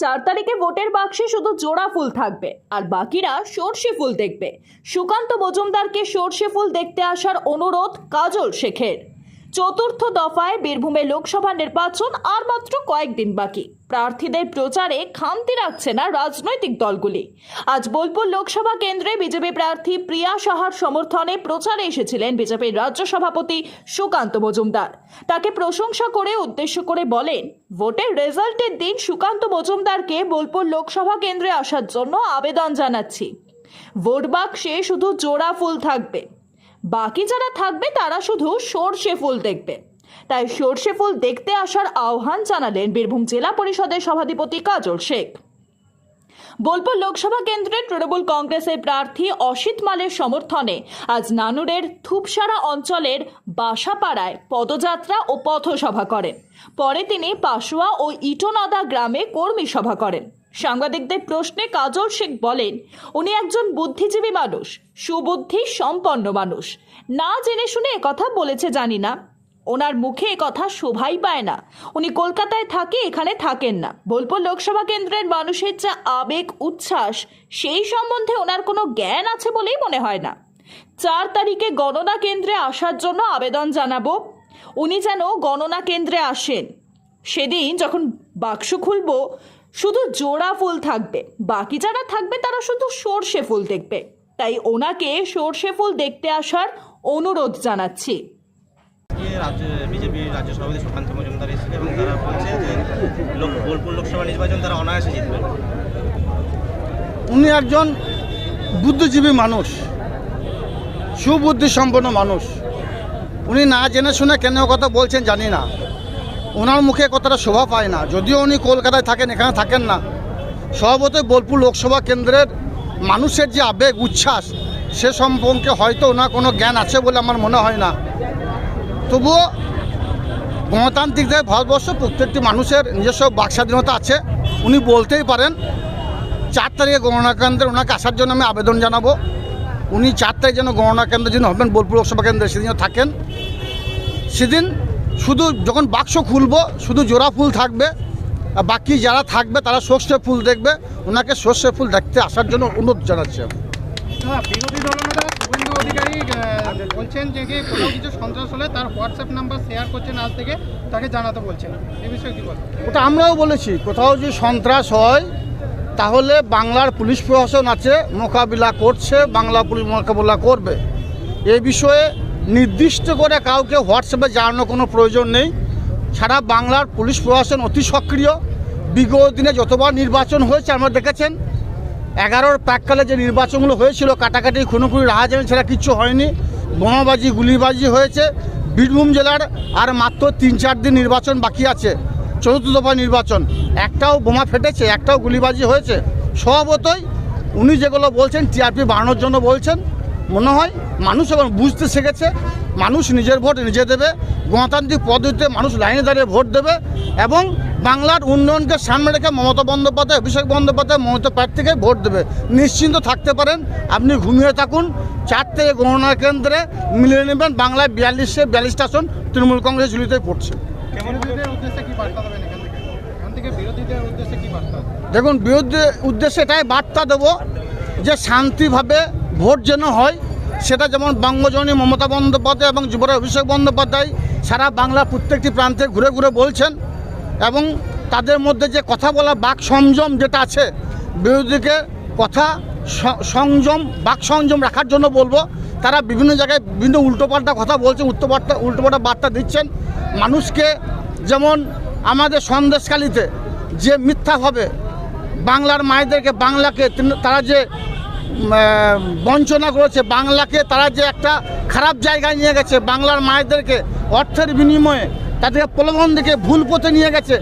চার তারিখে ভোটের বাক্সে শুধু জোড়া ফুল থাকবে, আর বাকিরা সর্ষে ফুল দেখবে। সুকান্ত মজুমদারকে সর্ষে ফুল দেখতে আসার অনুরোধ কাজল শেখের। চতুর্থ দফায় বীরভূমে লোকসভা নির্বাচন আর মাত্র কয়েকদিন বাকি। প্রার্থীদের প্রচারে খামতি রাখছে না রাজনৈতিক দলগুলি। আজ বোলপুর লোকসভা কেন্দ্রে বিজেপি প্রার্থী প্রিয়া সাহার সমর্থনে প্রচারে এসেছিলেন বিজেপির রাজ্য সভাপতি সুকান্ত মজুমদার। তাকে প্রশংসা করে উদ্দেশ্য করে বলেন, ভোটের রেজাল্টের দিন সুকান্ত মজুমদারকে বোলপুর লোকসভা কেন্দ্রে আসার জন্য আবেদন জানাচ্ছি। ভোট বাক্সে শুধু জোড়া ফুল থাকবে। বাকি যারা থাকবে তারা শুধু সর্ষে ফুল দেখবে। তাই সর্ষে ফুল দেখতে আসার আহ্বান জানালেন বীরভূম জেলা পরিষদের সভাধিপতি কাজল শেখ। বোলপুর লোকসভা কেন্দ্রের তৃণমূল কংগ্রেসের প্রার্থী অসিত মালের সমর্থনে আজ নানুরের থুপসারা অঞ্চলের বাসাপাড়ায় পদযাত্রা ও পথসভা করেন। পরে তিনি পাশুয়া ও ইটোনদা গ্রামে কর্মী সভা করেন। সাংবাদিকদের প্রশ্নে কাজল শেখ বলেন, উনি একজন বুদ্ধিজীবী মানুষ, সুবুদ্ধি সম্পন্ন মানুষ। না জেনে শুনে কথা বলেছে জানি না। ওনার মুখে কথা শোভাই পায় না। উনি কলকাতায় থাকে, এখানে থাকেন না। বোলপুর লোকসভা কেন্দ্রের মানুষের যা আবেগ, উচ্ছ্বাস, সেই সম্বন্ধে ওনার কোনো জ্ঞান আছে বলেই মনে হয় না। চার তারিখে গণনা কেন্দ্রে আসার জন্য আবেদন জানাব। উনি যেন গণনা কেন্দ্রে আসেন। সেদিন যখন বাক্স খুলবো, শুধু জোড়া ফুল থাকবে। বাকি যারা থাকবে, তারা শুধু সর্ষে ফুল দেখবে। তাই ওনাকে সর্ষে ফুল দেখতে আসার অনুরোধ জানাচ্ছি। আজকে রাজ্য, বিজেপি, রাজ্য সভাপতি সুকান্ত মজুমদার এসেছিল এবং তারা বলছে যে লোক, বোলপুর লোকসভা নির্বাচন তারা অনায়াসে জিতবেন উনি একজন বুদ্ধিজীবী মানুষ, সুবুদ্ধি সম্পন্ন মানুষ। উনি না জেনে শুনে কেন কথা বলছেন জানি না। ওনার মুখে কথাটা শোভা পায় না। যদিও উনি কলকাতায় থাকেন, এখানে থাকেন না। স্বভাবতই বোলপুর লোকসভা কেন্দ্রের মানুষের যে আবেগ, উচ্ছ্বাস, সে সম্পর্কে হয়তো ওনার কোনো জ্ঞান আছে বলে আমার মনে হয় না। তবুও গণতান্ত্রিক দেশ ভারতবর্ষ, প্রত্যেকটি মানুষের নিজস্ব বাক স্বাধীনতা আছে। উনি বলতেই পারেন, চার তারিখে গণনা কেন্দ্রে ওনাকে আসার জন্য আমি আবেদন জানাব। উনি চার তারিখ যেন গণনা কেন্দ্রে যিনি হবেন, বোলপুর লোকসভা কেন্দ্রে সেদিন যেন থাকেন। সেদিন শুধু যখন বাক্স খুলবো, শুধু জোড়া ফুল থাকবে বাকি যারা থাকবে তারা সর্ষে ফুল দেখবে। ওনাকে সর্ষে ফুল দেখতে আসার জন্য অনুরোধ জানাচ্ছি আমি। অধিকারী বলছেন যে কি কোথাও কিছু সন্ত্রাস হলে তার হোয়াটসঅ্যাপ নাম্বার শেয়ার করছেন আজ থেকে, তাকে জানাতে বলছেন। এ বিষয়ে কি বলেন ওটা আমরাও বলেছি, কোথাও যদি সন্ত্রাস হয়, তাহলে বাংলার পুলিশ প্রশাসন আছে, মোকাবিলা করছে, বাংলা পুলিশ মোকাবিলা করবে। এ বিষয়ে নির্দিষ্ট করে কাউকে হোয়াটসঅ্যাপে জানানোর কোনো প্রয়োজন নেই। সারা বাংলার পুলিশ প্রশাসন অতি সক্রিয়। বিগত দিনে যতবার নির্বাচন হয়েছে, আমরা দেখেছেন এগারোর প্রাককালে যে নির্বাচনগুলো হয়েছিল, কাটাকাটি, খুনোখুনি, রাহাজানি ছাড়া কিচ্ছু হয়নি। বোমাবাজি, গুলিবাজি হয়েছে। বীরভূম জেলার আর মাত্র তিন চার দিন নির্বাচন বাকি আছে। চতুর্থ দফা নির্বাচন। একটাও বোমা ফেটেছে, একটাও গুলিবাজি হয়েছে। স্বভাবতই উনি যেগুলো বলছেন, টিআরপি বাড়ানোর জন্য বলছেন। মনে হয় মানুষ এখন বুঝতে শিখেছে, মানুষ নিজের ভোট নিজে দেবে, গণতান্ত্রিক পদ্ধতিতে মানুষ লাইনে দাঁড়িয়ে ভোট দেবে এবং বাংলার উন্নয়নকে সামনে রেখে মমতা বন্দ্যোপাধ্যায় অভিষেক বন্দ্যোপাধ্যায় মমতা প্রার্থীকে ভোট দেবে। নিশ্চিন্ত থাকতে পারেন আপনি ঘুমিয়ে থাকুন। চার থেকে গণনা কেন্দ্রে মিলিয়ে নেবেন বাংলায় বিয়াল্লিশে বিয়াল্লিশটা আসন তৃণমূল কংগ্রেস ঝুলিতেই পড়ছে। দেখুন বিরুদ্ধে উদ্দেশ্যে এটাই বার্তা দেব যে শান্তিভাবে ভোট যেন হয় সেটা যেমন বঙ্গজননী মমতা বন্দ্যোপাধ্যায় এবং যুবরাজ অভিষেক বন্দ্যোপাধ্যায় সারা বাংলার প্রত্যেকটি প্রান্তে ঘুরে ঘুরে বলছেন এবং তাদের মধ্যে যে কথা বলা বাক সংযম যেটা আছে, বিরোধীকে কথা সংযম, বাক সংযম রাখার জন্য বলব। তারা বিভিন্ন জায়গায় বিভিন্ন উল্টোপাল্টা কথা বলছেন উল্টোপাল্টা উল্টোপাল্টা বার্তা দিচ্ছেন। মানুষকে যেমন আমাদের সন্দেশকালীতে যে মিথ্যাভাবে বাংলার মায়েদেরকে বাংলাকে তারা যে বঞ্চনা করেছে, বাংলাকে তারা যে একটা খারাপ জায়গায় নিয়ে গেছে, বাংলার মায়েদেরকে অর্থের বিনিময়ে তাদেরকে প্রলোভন দেখে ভুল পথে নিয়ে গেছে।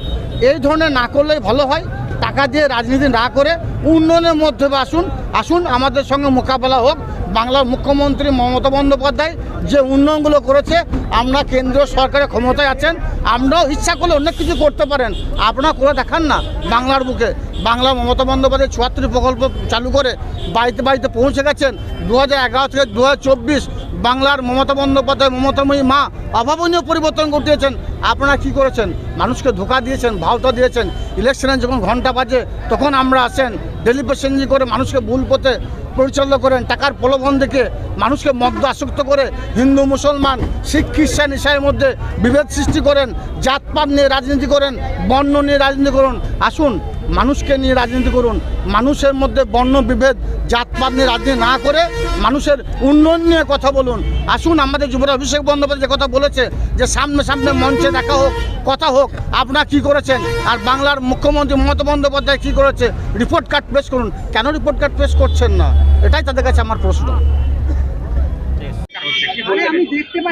এই ধরনের না করলেই ভালো হয়। টাকা দিয়ে রাজনীতি না করে উন্নয়নের মধ্যে আসুন আসুন, আমাদের সঙ্গে মোকাবেলা হোক। বাংলার মুখ্যমন্ত্রী মমতা বন্দ্যোপাধ্যায় যে উন্নয়নগুলো করেছে, আমরা কেন্দ্রীয় সরকারের ক্ষমতায় আছেন, আমরাও ইচ্ছা করলে অনেক কিছু করতে পারেন। আপনারা করে দেখান না বাংলার বুকে। বাংলা মমতা বন্দ্যোপাধ্যায় চুয়াত্তর প্রকল্প চালু করে বাড়িতে বাড়িতে পৌঁছে গেছেন। দু হাজার এগারো থেকে দু হাজার চব্বিশ বাংলার মমতা বন্দ্যোপাধ্যায়, মমতাময়ী মা অভাবনীয় পরিবর্তন ঘটিয়েছেন। আপনারা কি করেছেন? মানুষকে ধোকা দিয়েছেন, ভাওতা দিয়েছেন। ইলেকশনে যখন ঘণ্টা বাজে, তখন আমরা আসেন ডেলিভেশনজি করে মানুষকে ভুল পথে পরিচালনা করেন, টাকার প্রলোভন দেখে মানুষকে মদ্য আসক্ত করে হিন্দু, মুসলমান, শিখ, খ্রিস্টান ইসাইয়ের মধ্যে বিভেদ সৃষ্টি করেন, জাতপাত নিয়ে রাজনীতি করেন, বর্ণ নিয়ে রাজনীতি করুন। আসুন, মানুষকে নিয়ে রাজনীতি করুন। মানুষের মধ্যে বর্ণ বিভেদ জাতপাত নিয়ে রাজনীতি না করে মানুষের উন্নয়ন নিয়ে কথা বলুন। আসুন, আমাদের যুবরা অভিষেক বন্দ্যোপাধ্যায় যে কথা বলেছে, যে সামনে সামনে মঞ্চে দেখা হোক, কথা হোক, আপনারা কি করেছেন? আর বাংলার মুখ্যমন্ত্রী মমতা বন্দ্যোপাধ্যায় কী করেছে? রিপোর্ট কার্ড পেশ করুন। কেন রিপোর্ট কার্ড পেশ করছেন না? এটাই তাদের কাছে আমার প্রশ্ন।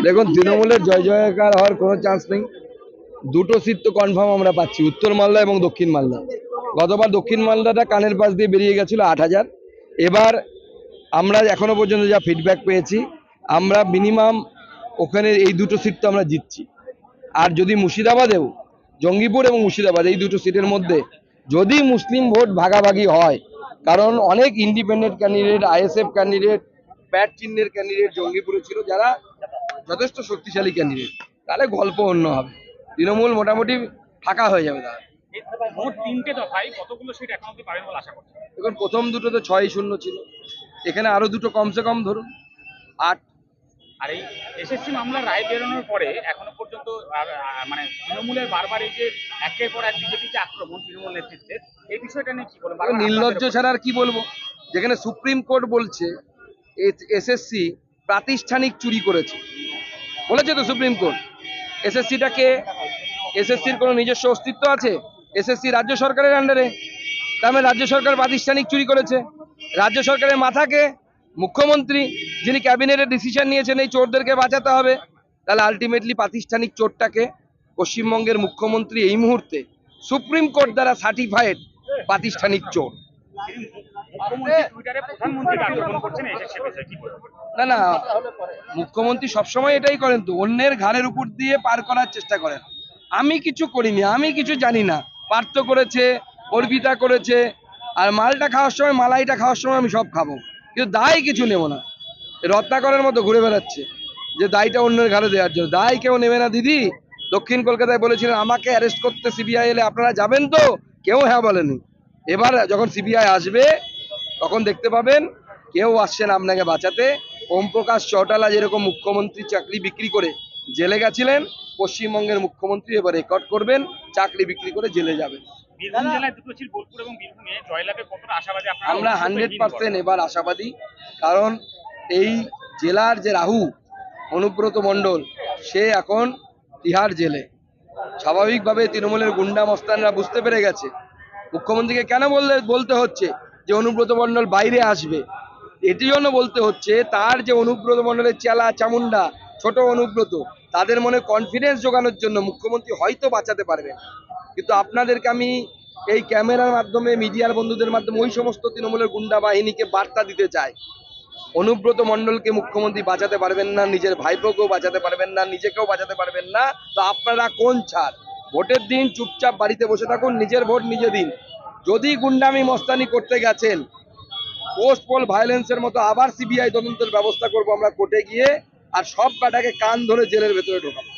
দেখুন, তৃণমূলের জয় জয়কার হওয়ার কোনো চান্স নেই। দুটো সিট তো কনফার্ম আমরা পাচ্ছি, উত্তর মালদা এবং দক্ষিণ মালদা। গতবার দক্ষিণ মালদাটা কানের পাশ দিয়ে বেরিয়ে গেছিল আট হাজার। এবার আমরা এখনও পর্যন্ত যা ফিডব্যাক পেয়েছি, আমরা মিনিমাম ওখানে এই দুটো সিট তো আমরা জিতছি। আর যদি মুর্শিদাবাদেও, জঙ্গিপুর এবং মুর্শিদাবাদ এই দুটো সিটের মধ্যে যদি মুসলিম ভোট ভাগাভাগি হয়, কারণ অনেক ইন্ডিপেন্ডেন্ট ক্যান্ডিডেট আইএসএফ ক্যান্ডিডেট প্যাট চিহ্নের ক্যান্ডিডেট জঙ্গিপুরে ছিল, যারা যথেষ্ট শক্তিশালী ক্যান্ডিডেট তাহলে গল্প অন্য হবে। তৃণমূল মোটামুটি ফাঁকা হয়ে যাবে তাহলে। মোট তিনটে দফায় কতগুলো সিট এখন অব্দি পাবেন বলে আশা করছেন এখন প্রথম দুটো তো ছয় শূন্য ছিল। এখানে আরও দুটো কমসে কম ধরুন আট। আর এই এসএসসি মামলার রায় বেরোনোর পরে এখনও পর্যন্ত মানে তৃণমূলের বারবার এই যে একের পর এক বিজেপি যে আক্রমণ তৃণমূল নেতৃত্বের এই বিষয়টা নিয়ে কি বলব নির্লজ্জ ছাড়া আর কি বলব? যেখানে সুপ্রিম কোর্ট বলছে এসএসসি প্রাতিষ্ঠানিক চুরি করেছে। বলেছে তো সুপ্রিম কোর্ট এসএসসিটাকে এসএসসির কোনো নিজস্ব অস্তিত্ব আছে? এসএসসি রাজ্য সরকারের আন্ডারে তার রাজ্য সরকার প্রাতিষ্ঠানিক চুরি করেছে। রাজ্য সরকারের মাথাকে মুখ্যমন্ত্রী যিনি ক্যাবিনেটের ডিসিশন নিয়েছেন এই চোরদেরকে বাঁচাতে হবে, তাহলে আলটিমেটলি প্রাতিষ্ঠানিক চোরটাকে পশ্চিমবঙ্গের মুখ্যমন্ত্রী এই মুহূর্তে সুপ্রিম কোর্ট দ্বারা সার্টিফাইড প্রাতিষ্ঠানিক চোর। না না, মুখ্যমন্ত্রী সবসময় এটাই করেন তো, অন্যের ঘাড়ের উপর দিয়ে পার করার চেষ্টা করেন। আমি কিছু করিনি, আমি কিছু জানি না। পার্থ করেছে, অর্পিতা করেছে, আর মালটা খাওয়ার সময়, মালাইটা খাওয়ার সময় আমি সব খাব। কিন্তু দায় কিছু নেব না। রত্নাকরের মতো ঘুরে বেড়াচ্ছে, যে দায়টা অন্যের ঘাড়ে দেওয়ার জন্য। দায় কেউ নেবে না, দিদি। দক্ষিণ কলকাতায় বলেছিলেন, আমাকে অ্যারেস্ট করতে সিবিআই এলে আপনারা যাবেন তো? কেউ হ্যাঁ বলেনি। এবার যখন সিবিআই আসবে, তখন দেখতে পাবেন, কেউ আসছেন আপনাকে বাঁচাতে। ওম প্রকাশ চৌটালা যেরকম মুখ্যমন্ত্রী চাকরি বিক্রি করে জেলে গেছিলেন পশ্চিমবঙ্গের মুখ্যমন্ত্রী এবার রেকর্ড করবেন চাকরি বিক্রি করে জেলে যাবেন। আমরা হান্ড্রেড পার্সেন্ট এবার আশাবাদী কারণ এই জেলার যে রাহু অনুব্রত মণ্ডল সে এখন তিহার জেলে। স্বাভাবিকভাবে তৃণমূলের গুন্ডা মস্তানরা বুঝতে পেরে গেছে। মুখ্যমন্ত্রীকে কেন বললে বলতে হচ্ছে যে অনুব্রত মণ্ডল বাইরে আসবে। এটি জন্য বলতে হচ্ছে তার যে অনুব্রত মণ্ডলের চেলা চামুন্ডা ছোট অনুব্রত তাদের মনে কনফিডেন্স জোগানোর জন্য মুখ্যমন্ত্রী হয়তো বাঁচাতে পারবেন কিন্তু আপনাদেরকে আমি এই ক্যামেরার মাধ্যমে, মিডিয়ার বন্ধুদের মাধ্যমে, ওই সমস্ত তৃণমূলের গুন্ডা বাহিনীকে বার্তা দিতে চাই। অনুব্রত মণ্ডলকে মুখ্যমন্ত্রী বাঁচাতে পারবেন না, নিজের ভাইপোকেও বাঁচাতে পারবেন না, নিজেকেও বাঁচাতে পারবেন না। তো আপনারা কোন ছাড়? ভোটের দিন চুপচাপ বাড়িতে বসে থাকুন, নিজের ভোট নিজে দিন। যদি গুন্ডামি মস্তানি করতে গেছেন পোস্ট পোল ভায়োলেন্সের মতো আবার সিবিআই তদন্তের ব্যবস্থা করব আমরা কোর্টে গিয়ে। আর সব কাটাকে কান ধরে জেলের ভেতরে ঢোকাবো?